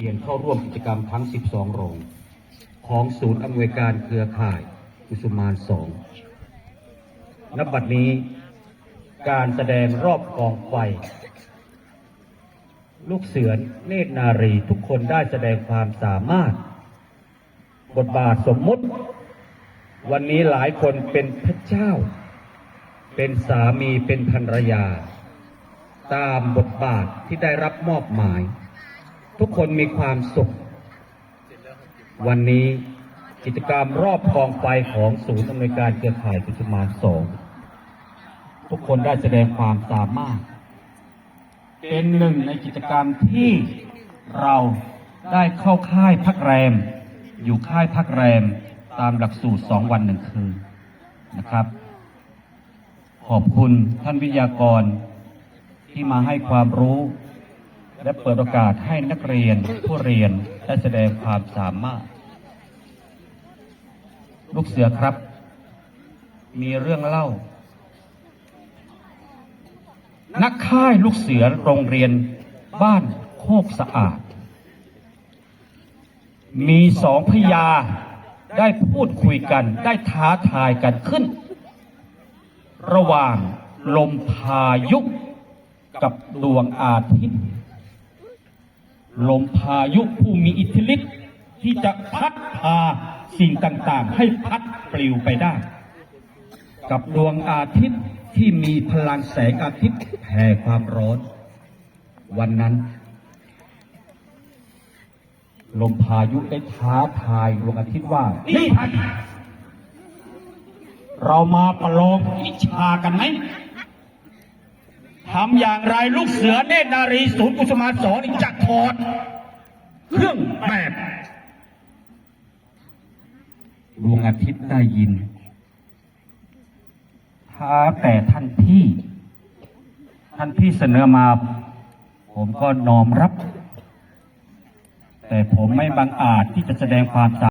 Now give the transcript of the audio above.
เรียนเข้าร่วมกิจกรรมทั้ง 12 โรง ของศูนย์อำนวยการเครือข่ายกุสุมานสองณบัดนี้การแสดงรอบกองไฟ ลูกเสือนเนตรนารีทุกคนได้แสดงความสามารถ บทบาทสมมุติ วันนี้หลายคนเป็นพระเจ้า เป็นสามีเป็นภรรยา ตามบทบาทที่ได้รับมอบหมาย ทุกคนมีความสุข วันนี้กิจกรรมรอบกองไฟของศูนย์อำนวยการเครือข่ายกุสุมานสองทุกคนได้แสดงความสามารถ เป็นหนึ่งในกิจกรรมที่เราได้เข้าค่ายพักแรม อยู่ค่ายพักแรมตามหลักสูตรสองวันหนึ่งคืนนะครับ ขอบคุณท่านวิทยากรที่มาให้ความรู้ และเปิดโอกาสให้นักเรียนผู้เรียนได้แสดงความสามารถ ลูกเสือครับ มีเรื่องเล่า นักค่ายลูกเสือโรงเรียนบ้านโคกสะอาด มีสองพยาได้พูดคุยกันได้ท้าทายกันขึ้น ระหว่างลมพายุกับดวงอาทิตย์ ลมพายุผู้มีอิทธิฤทธิ์ที่จะพัดพาสิ่งต่างๆ ให้พัดปลิวไปได้ กับดวงอาทิตย์ที่มีพลังแสงอาทิตย์แผ่ความร้อน วันนั้น ลมพายุได้ท้าทายดวงอาทิตย์ว่า นี่พันเรามาประลองวิชากันไหม ทำอย่างไรลูกเสือเนตรนารีศูนย์กุสมาสอนจะถอดเครื่องแบบดวงอาทิตย์ได้ยินท้าแต่ท่านพี่ ท่านพี่เสนอมา ผมก็น้อมรับ แต่ผมไม่บังอาจที่จะแสดงความ